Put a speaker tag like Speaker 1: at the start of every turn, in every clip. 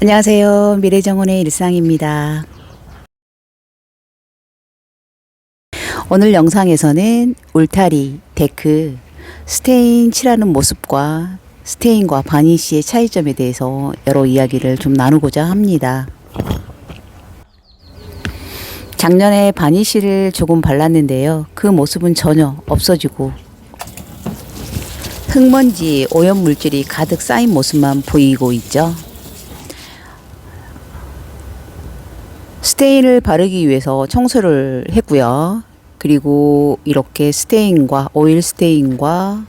Speaker 1: 안녕하세요. 미래정원의 일상입니다. 오늘 영상에서는 울타리, 데크, 스테인 칠하는 모습과 스테인과 바니쉬의 차이점에 대해서 여러 이야기를 좀 나누고자 합니다. 작년에 바니쉬를 조금 발랐는데요. 그 모습은 전혀 없어지고 흙먼지, 오염 물질이 가득 쌓인 모습만 보이고 있죠. 스테인을 바르기 위해서 청소를 했고요. 그리고 이렇게 스테인과 오일 스테인과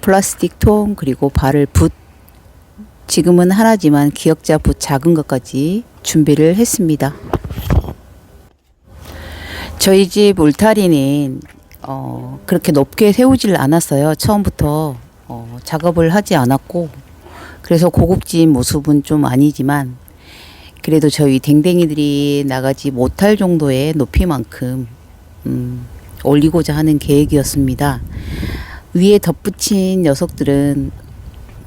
Speaker 1: 플라스틱 통 그리고 바를 붓 지금은 하나지만 기역자 붓 작은 것까지 준비를 했습니다. 저희 집 울타리는 어, 그렇게 높게 세우질 않았어요. 처음부터 어, 작업을 하지 않았고 그래서 고급진 모습은 좀 아니지만 그래도 저희 댕댕이들이 나가지 못할 정도의 높이만큼 음, 올리고자 하는 계획이었습니다. 위에 덧붙인 녀석들은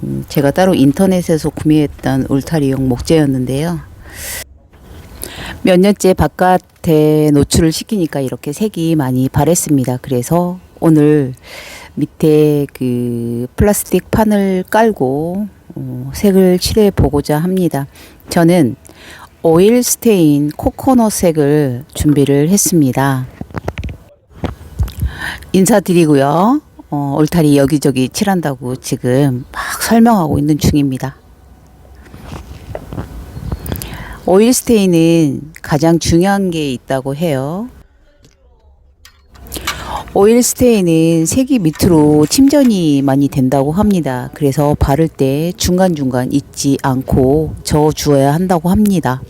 Speaker 1: 음, 제가 따로 인터넷에서 구매했던 울타리용 목재였는데요. 몇 년째 바깥에 노출을 시키니까 이렇게 색이 많이 바랬습니다. 그래서 오늘 밑에 그 플라스틱 판을 깔고 어, 색을 칠해 보고자 합니다. 저는 오일 스테인 코코넛 색을 준비를 했습니다. 인사드리고요. 어, 울타리 여기저기 칠한다고 지금 막 설명하고 있는 중입니다. 오일 스테인은 가장 중요한 게 있다고 해요. 오일 스테인은 색이 밑으로 침전이 많이 된다고 합니다. 그래서 바를 때 중간중간 잊지 않고 저어 주어야 한다고 합니다.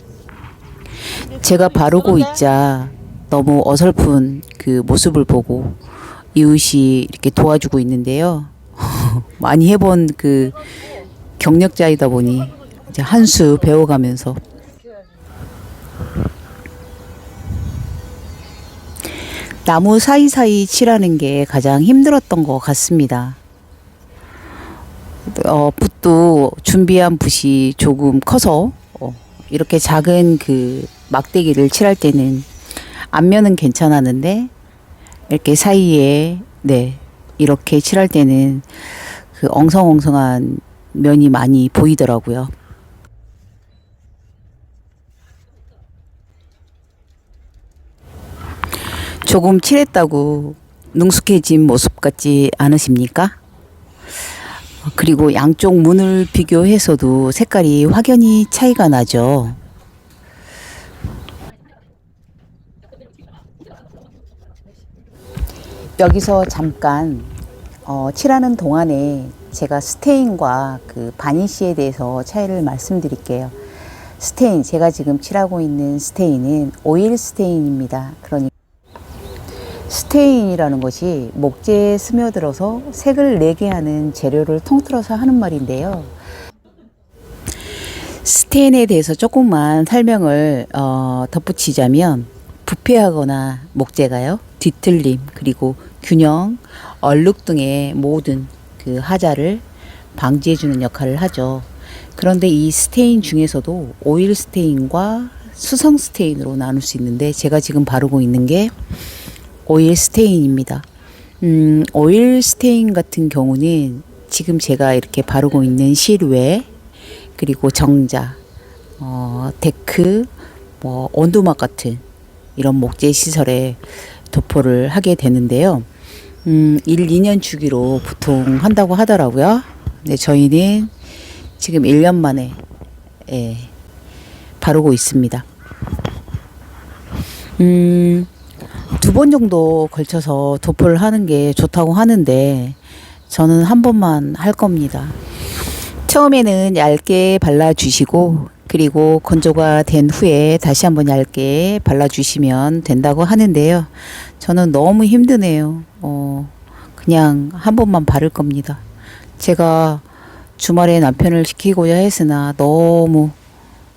Speaker 1: 제가 바르고 있자 너무 어설픈 그 모습을 보고 이웃이 이렇게 도와주고 있는데요. 많이 해본 그 경력자이다 보니 이제 한 수 배워가면서 나무 사이사이 칠하는 게 가장 힘들었던 것 같습니다. 어, 붓도 준비한 붓이 조금 커서 어, 이렇게 작은 그 막대기를 칠할 때는 앞면은 괜찮았는데 이렇게 사이에 네 이렇게 칠할 때는 그 엉성엉성한 면이 많이 보이더라고요. 조금 칠했다고 능숙해진 모습 같지 않으십니까? 그리고 양쪽 문을 비교해서도 색깔이 확연히 차이가 나죠. 여기서 잠깐 어, 칠하는 동안에 제가 스테인과 그 바니쉬에 대해서 차이를 말씀드릴게요. 스테인, 제가 지금 칠하고 있는 스테인은 오일 스테인입니다. 그러니까 스테인이라는 것이 목재에 스며들어서 색을 내게 하는 재료를 통틀어서 하는 말인데요. 스테인에 대해서 조금만 설명을 어, 덧붙이자면 부패하거나 목재가요 뒤틀림 그리고 균형, 얼룩 등의 모든 그 하자를 방지해 주는 역할을 하죠. 그런데 이 스테인 중에서도 오일 스테인과 수성 스테인으로 나눌 수 있는데 제가 지금 바르고 있는 게 오일 스테인입니다. 음, 오일 스테인 같은 경우는 지금 제가 이렇게 바르고 있는 실외 그리고 정자, 어, 데크, 뭐 온두막 같은 이런 목재 시설에 도포를 하게 되는데요. 음, 1, 2년 주기로 보통 한다고 하더라고요. 네, 저희는 지금 1년 만에 예, 바르고 있습니다. 음, 두 번 정도 걸쳐서 도포를 하는 게 좋다고 하는데 저는 한 번만 할 겁니다. 처음에는 얇게 발라주시고 그리고 건조가 된 후에 다시 한번 얇게 발라주시면 된다고 하는데요. 저는 너무 힘드네요. 어, 그냥 한 번만 바를 겁니다. 제가 주말에 남편을 시키고자 했으나 너무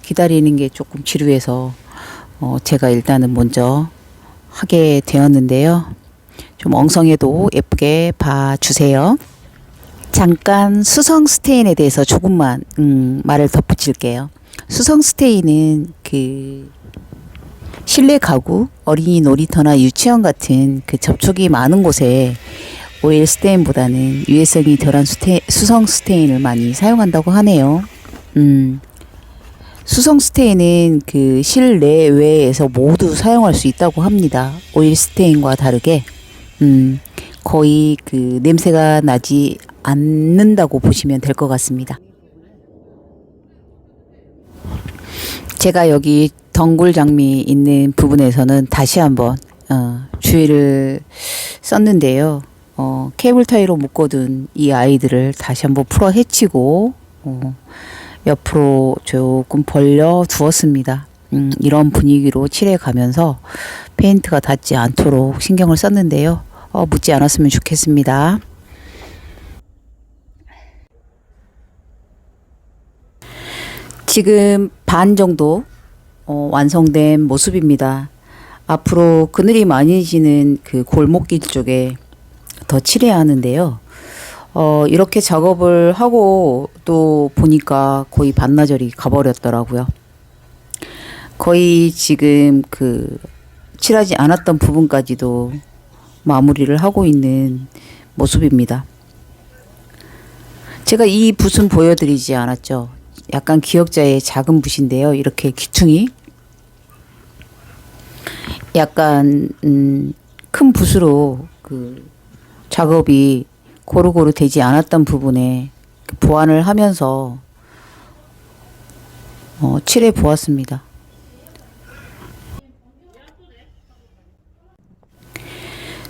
Speaker 1: 기다리는 게 조금 지루해서 어, 제가 일단은 먼저 하게 되었는데요. 좀 엉성해도 예쁘게 봐주세요. 잠깐 수성 스테인에 대해서 조금만 음, 말을 덧붙일게요. 수성 스테이는 그 실내 가구, 어린이 놀이터나 유치원 같은 그 접촉이 많은 곳에 오일 스테인보다는 유해성이 덜한 수테, 수성 스테인을 많이 사용한다고 하네요. 음, 수성 스테인은 그 실내 외에서 모두 사용할 수 있다고 합니다. 오일 스테인과 다르게 음, 거의 그 냄새가 나지 않는다고 보시면 될 것 같습니다. 제가 여기 덩굴 장미 있는 부분에서는 다시 한번 어, 주의를 썼는데요. 어, 케이블 타이로 묶어둔 이 아이들을 다시 한번 풀어 헤치고 어, 옆으로 조금 벌려 두었습니다. 음, 이런 분위기로 칠해 가면서 페인트가 닿지 않도록 신경을 썼는데요. 어, 묻지 않았으면 좋겠습니다. 지금 반 정도 어, 완성된 모습입니다. 앞으로 그늘이 많이 지는 그 골목길 쪽에 더 칠해야 하는데요. 어, 이렇게 작업을 하고 또 보니까 거의 반나절이 가버렸더라고요. 거의 지금 그 칠하지 않았던 부분까지도 마무리를 하고 있는 모습입니다. 제가 이 붓은 보여드리지 않았죠. 약간 기역자의 작은 붓인데요. 이렇게 귀퉁이 약간 음, 큰 붓으로 그 작업이 고루고루 되지 않았던 부분에 그 보완을 하면서 어, 칠해 보았습니다.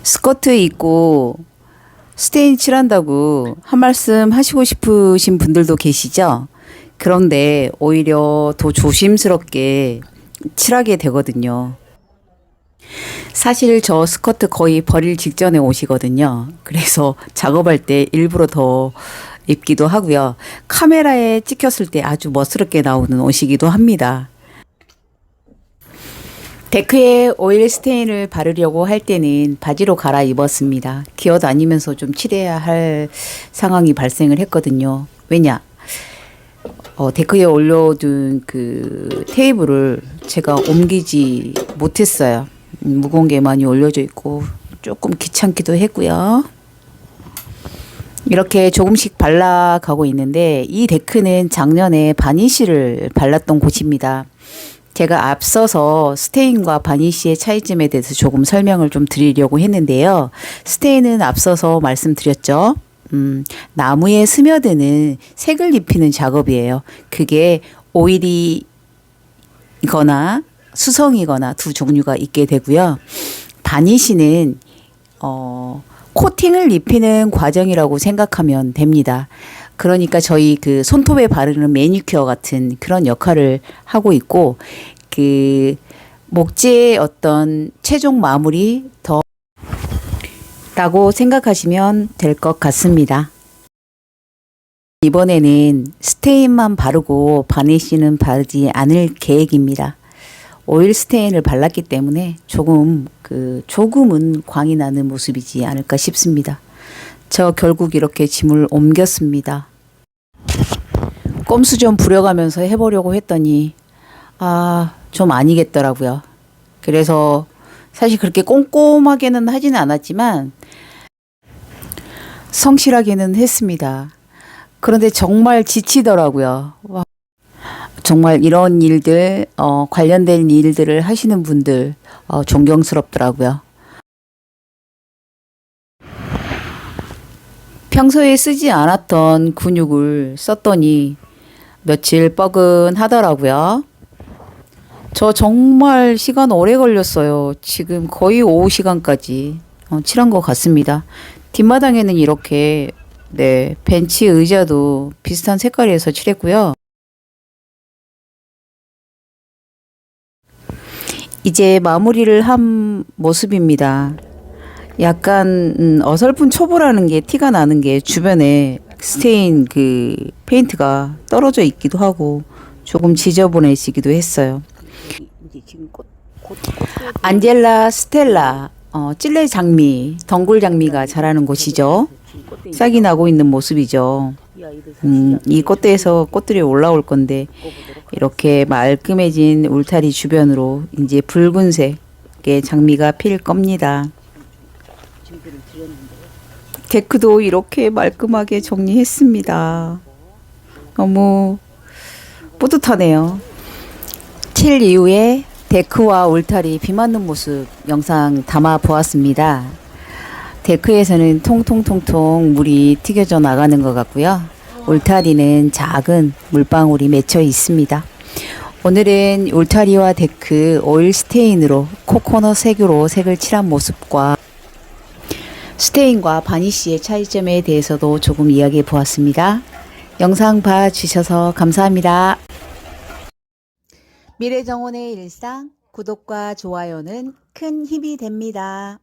Speaker 1: 스커트 입고 스테인 칠한다고 한 말씀 하시고 싶으신 분들도 계시죠? 그런데 오히려 더 조심스럽게 칠하게 되거든요. 사실 저 스커트 거의 버릴 직전에 오시거든요. 그래서 작업할 때 일부러 더 입기도 하고요. 카메라에 찍혔을 때 아주 멋스럽게 나오는 옷이기도 합니다. 데크에 오일 스테인을 바르려고 할 때는 바지로 갈아입었습니다. 기어 다니면서 좀 칠해야 할 상황이 발생을 했거든요. 왜냐? 어, 데크에 올려둔 그 테이블을 제가 옮기지 못했어요. 음, 무거운 게 많이 올려져 있고 조금 귀찮기도 했고요. 이렇게 조금씩 발라가고 있는데 이 데크는 작년에 바니쉬를 발랐던 곳입니다. 제가 앞서서 스테인과 바니쉬의 차이점에 대해서 조금 설명을 좀 드리려고 했는데요. 스테인은 앞서서 말씀드렸죠. 음, 나무에 스며드는 색을 입히는 작업이에요. 그게 오일이 거나 수성이거나 두 종류가 있게 되고요. 바니쉬는 어, 코팅을 입히는 과정이라고 생각하면 됩니다. 그러니까 저희 그 손톱에 바르는 매니큐어 같은 그런 역할을 하고 있고 그 목재의 어떤 최종 마무리 더 라고 생각하시면 될 것 같습니다. 이번에는 스테인만 바르고 바니쉬는 바르지 않을 계획입니다. 오일 스테인을 발랐기 때문에 조금 그 조금은 광이 나는 모습이지 않을까 싶습니다. 저 결국 이렇게 짐을 옮겼습니다. 꼼수 좀 부려가면서 해보려고 했더니 아 좀 아니겠더라고요. 그래서 사실 그렇게 꼼꼼하게는 하지는 않았지만 성실하게는 했습니다. 그런데 정말 지치더라고요. 와, 정말 이런 일들, 어, 관련된 일들을 하시는 분들, 어, 존경스럽더라고요. 평소에 쓰지 않았던 근육을 썼더니 며칠 뻐근하더라고요. 저 정말 시간 오래 걸렸어요. 지금 거의 오후 시간까지 어, 칠한 것 같습니다. 뒷마당에는 이렇게 네 벤치 의자도 비슷한 색깔에서 칠했고요. 이제 마무리를 한 모습입니다. 약간 음, 어설픈 초보라는 게 티가 나는 게 주변에 스테인 그 페인트가 떨어져 있기도 하고 조금 지저분해지기도 했어요. 안젤라 스텔라 어, 찔레 장미, 덩굴 장미가 자라는 곳이죠. 싹이 나고 있는 모습이죠. 음, 이 꽃대에서 꽃들이 올라올 건데 이렇게 말끔해진 울타리 주변으로 이제 붉은색의 장미가 필 겁니다. 데크도 이렇게 말끔하게 정리했습니다. 너무 뿌듯하네요. 7 이후에 데크와 울타리 비 맞는 모습 영상 담아 보았습니다. 데크에서는 통통통통 물이 튀겨져 나가는 것 같고요. 울타리는 작은 물방울이 맺혀 있습니다. 오늘은 울타리와 데크 오일 스테인으로 코코넛 색으로 색을 칠한 모습과 스테인과 바니쉬의 차이점에 대해서도 조금 이야기해 보았습니다. 영상 봐주셔서 감사합니다. 미래정원의 일상 구독과 좋아요는 큰 힘이 됩니다.